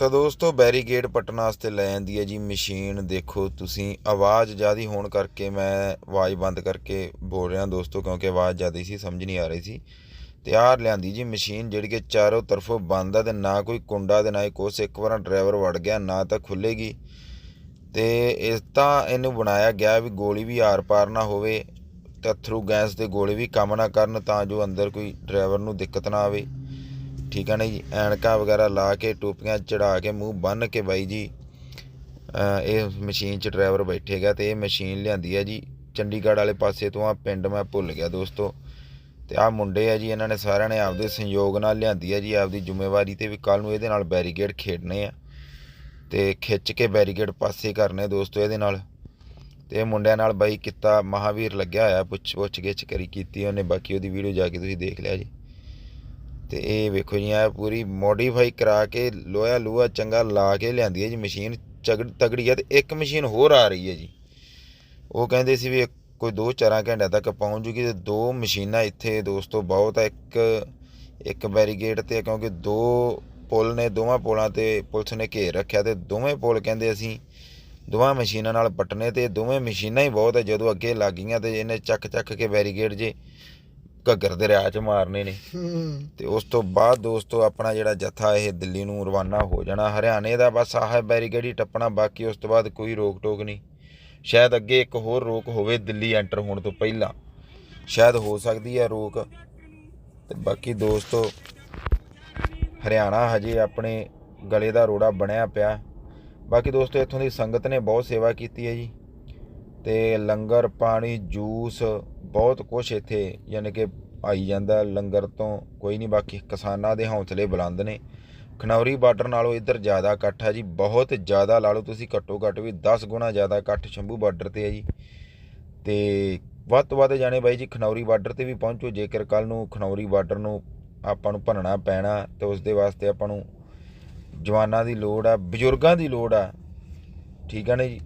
ਤਾਂ ਦੋਸਤੋ, ਬੈਰੀਕੇਡ ਪੱਟਣ ਵਾਸਤੇ ਲੈ ਜਾਂਦੀ ਹੈ ਜੀ ਮਸ਼ੀਨ। ਦੇਖੋ, ਤੁਸੀਂ ਆਵਾਜ਼ ਜ਼ਿਆਦੀ ਹੋਣ ਕਰਕੇ ਮੈਂ ਆਵਾਜ਼ ਬੰਦ ਕਰਕੇ ਬੋਲ ਰਿਹਾ ਦੋਸਤੋ, ਕਿਉਂਕਿ ਆਵਾਜ਼ ਜ਼ਿਆਦੀ ਸੀ, ਸਮਝ ਨਹੀਂ ਆ ਰਹੀ ਸੀ। ਤੇ ਆਹ ਲਿਆਂਦੀ ਜੀ ਮਸ਼ੀਨ, ਜਿਹੜੀ ਕਿ ਚਾਰੋਂ ਤਰਫੋਂ ਬੰਦ ਆ ਤੇ ਨਾ ਕੋਈ ਕੁੰਡਾ ਤੇ ਨਾ ਹੀ ਕੁਛ। ਇੱਕ ਵਾਰ ਡਰਾਈਵਰ ਵੜ ਗਿਆ, ਨਾ ਤਾਂ ਖੁੱਲੇਗੀ ਤੇ ਇਸ ਤਾਂ ਇਹਨੂੰ ਬਣਾਇਆ ਗਿਆ ਵੀ ਗੋਲੀ ਵੀ ਆਰ ਪਾਰ ਨਾ ਹੋਵੇ, ਤੇ ਥਰੂ ਗੈਸ ਦੇ ਗੋਲੇ ਵੀ ਕੰਮ ਨਾ ਕਰਨ ਤਾਂ ਜੋ ਅੰਦਰ ਕੋਈ ਡਰਾਈਵਰ ਨੂੰ ਦਿੱਕਤ ਨਾ ਆਵੇ। ਠੀਕ ਹੈ ਨਾ ਜੀ? ਐਨਕਾਂ ਵਗੈਰਾ ਲਾ ਕੇ, ਟੋਪੀਆਂ ਚੜਾ ਕੇ, ਮੂੰਹ ਬੰਨ ਕੇ ਬਾਈ ਜੀ ਇਹ ਮਸ਼ੀਨ 'ਚ ਡਰਾਈਵਰ ਬੈਠੇਗਾ ਤੇ ਇਹ ਮਸ਼ੀਨ ਲਿਆਂਦੀ ਹੈ ਜੀ। ਚੰਡੀਗੜ੍ਹ ਵਾਲੇ ਪਾਸੇ ਤੋਂ ਆ ਪਿੰਡ ਮੈਂ ਭੁੱਲ ਗਿਆ ਦੋਸਤੋ। ਤੇ ਆ ਮੁੰਡੇ ਆ ਜੀ, ਇਹਨਾਂ ਨੇ ਸਾਰਿਆਂ ਨੇ ਆਪਦੇ ਸੰਯੋਗ ਨਾਲ ਲਿਆਂਦੀ ਹੈ ਜੀ, ਆਪਦੀ ਜ਼ਿੰਮੇਵਾਰੀ ਤੇ ਵੀ ਕੱਲ ਨੂੰ ਇਹਦੇ ਨਾਲ ਬੈਰੀਕੇਡ ਖੇਡਣੇ ਆ। ਤੇ ਖਿੱਚ ਕੇ ਬੈਰੀਕੇਡ ਪਾਸੇ ਕਰਨੇ ਦੋਸਤੋ ਇਹਦੇ ਨਾਲ। ਤੇ ਇਹ ਮੁੰਡਿਆਂ ਨਾਲ ਬਾਈ ਕੀਤਾ ਮਹਾਵੀਰ ਲੱਗਿਆ ਹੋਇਆ ਪੁੱਛ ਪੁੱਛ ਗਿੱਛ ਕਰੀ ਕੀਤੀ ਉਹਨੇ, ਬਾਕੀ ਉਹਦੀ ਵੀਡੀਓ ਜਾ ਕੇ ਤੁਸੀਂ ਦੇਖ ਲਿਆ ਜੀ। ਤੇ ਇਹ ਵੇਖੋ ਜੀ ਆ ਪੂਰੀ ਮੋਡੀਫਾਈ ਕਰਾ ਕੇ ਲੋਹਾ ਲੂਹਾ ਚੰਗਾ ਲਾ ਕੇ ਲਿਆਂਦੀ ਹੈ ਜੀ ਮਸ਼ੀਨ ਚਗੜ ਤਗੜੀ ਹੈ ਤੇ ਇੱਕ ਮਸ਼ੀਨ ਹੋਰ ਆ ਰਹੀ ਹੈ ਜੀ। ਉਹ ਕਹਿੰਦੇ ਸੀ ਵੀ ਇਹ ਕੋਈ 2-4 ਘੰਟਿਆਂ ਤੱਕ ਪਹੁੰਚ ਜੂਗੀ ਤੇ ਦੋ ਮਸ਼ੀਨਾਂ ਇੱਥੇ ਦੋਸਤੋ ਬਹੁਤ ਆ ਇੱਕ ਇੱਕ ਬੈਰੀਗੇਡ ਤੇ ਕਿਉਂਕਿ ਦੋ ਪੁਲ ਨੇ, ਦੋਵਾਂ ਪੁਲਾਂ ਤੇ ਪੁਲਿਸ ਨੇ ਘੇਰ ਰੱਖਿਆ ਤੇ ਦੋਵੇਂ ਪੁਲ ਕਹਿੰਦੇ ਅਸੀਂ ਦੋਵਾਂ ਮਸ਼ੀਨਾਂ ਨਾਲ ਪਟਨੇ ਤੇ ਦੋਵੇਂ ਮਸ਼ੀਨਾਂ ਹੀ ਬਹੁਤ ਹੈ, ਜਦੋਂ ਅੱਗੇ ਲੱਗ ਗਈਆਂ ਤੇ ਇਹਨੇ ਚੱਕ ਚੱਕ ਕੇ ਬੈਰੀਗੇਡ ਜੇ ਘੱਗਰ ਦੇ ਚ ਮਾਰਨੇ ਨੇ। ਤੇ ਉਸ ਤੋਂ ਬਾਅਦ ਦੋਸਤੋ ਆਪਣਾ ਜਿਹੜਾ ਜਥਾ ਇਹ ਦਿੱਲੀ ਨੂੰ ਰਵਾਨਾ ਹੋ ਜਾਣਾ ਹਰਿਆਣੇ ਦਾ ਬਸ ਆਹ ਬੈਰੀਗੇਡ ਹੀ ਟੱਪਣਾ ਬਾਕੀ ਉਸ ਤੋਂ ਬਾਅਦ ਕੋਈ ਰੋਕ ਟੋਕ ਨਹੀਂ। ਸ਼ਾਇਦ ਅੱਗੇ ਇੱਕ ਹੋਰ ਰੋਕ ਹੋਵੇ ਦਿੱਲੀ ਐਂਟਰ ਹੋਣ ਤੋਂ ਪਹਿਲਾਂ। ਸ਼ਾਇਦ ਹੋ ਸਕਦੀ ਹੈ ਰੋਕ। ਤੇ ਬਾਕੀ ਦੋਸਤੋ ਹਰਿਆਣਾ ਹਜੇ ਆਪਣੇ ਗਲੇ ਦਾ ਰੋੜਾ ਬਣਿਆ ਪਿਆ। ਬਾਕੀ ਦੋਸਤੋ ਇੱਥੋਂ ਦੀ ਸੰਗਤ ਨੇ ਬਹੁਤ ਸੇਵਾ ਕੀਤੀ ਹੈ ਜੀ। ਤੇ ਲੰਗਰ, ਪਾਣੀ, ਜੂਸ ਬਹੁਤ ਕੁਝ ਇੱਥੇ ਯਾਨੀ ਕਿ ਆਈ ਜਾਂਦਾ। ਲੰਗਰ ਤੋਂ ਕੋਈ ਨਹੀਂ, ਬਾਕੀ ਕਿਸਾਨਾਂ ਦੇ ਹੌਸਲੇ ਬੁਲੰਦ ਨੇ। ਖਨੌਰੀ ਬਾਰਡਰ ਨਾਲੋਂ ਇੱਧਰ ਜ਼ਿਆਦਾ ਇਕੱਠ ਹੈ ਜੀ, ਬਹੁਤ ਜ਼ਿਆਦਾ ਲਾ ਲਓ ਤੁਸੀਂ ਘੱਟੋ ਘੱਟ ਵੀ 10 ਗੁਣਾ ਜ਼ਿਆਦਾ ਇਕੱਠ ਸ਼ੰਭੂ ਬਾਰਡਰ ਤੇ ਹੈ ਜੀ। ਤੇ ਵੱਧ ਤੋਂ ਵੱਧ ਜਾਣੇ ਬਾਈ ਜੀ, ਖਨੌਰੀ ਬਾਰਡਰ ਤੇ ਵੀ ਪਹੁੰਚੋ, ਜੇਕਰ ਕੱਲ ਨੂੰ ਖਨੌਰੀ ਬਾਰਡਰ ਨੂੰ ਆਪਾਂ ਨੂੰ ਭੰਨਣਾ ਪੈਣਾ, ਤੇ ਉਸ ਦੇ ਵਾਸਤੇ ਆਪਾਂ ਨੂੰ ਜਵਾਨਾਂ ਦੀ ਲੋੜ ਆ, ਬਜ਼ੁਰਗਾਂ ਦੀ ਲੋੜ ਆ। ਠੀਕ ਆ ਨਾ ਜੀ?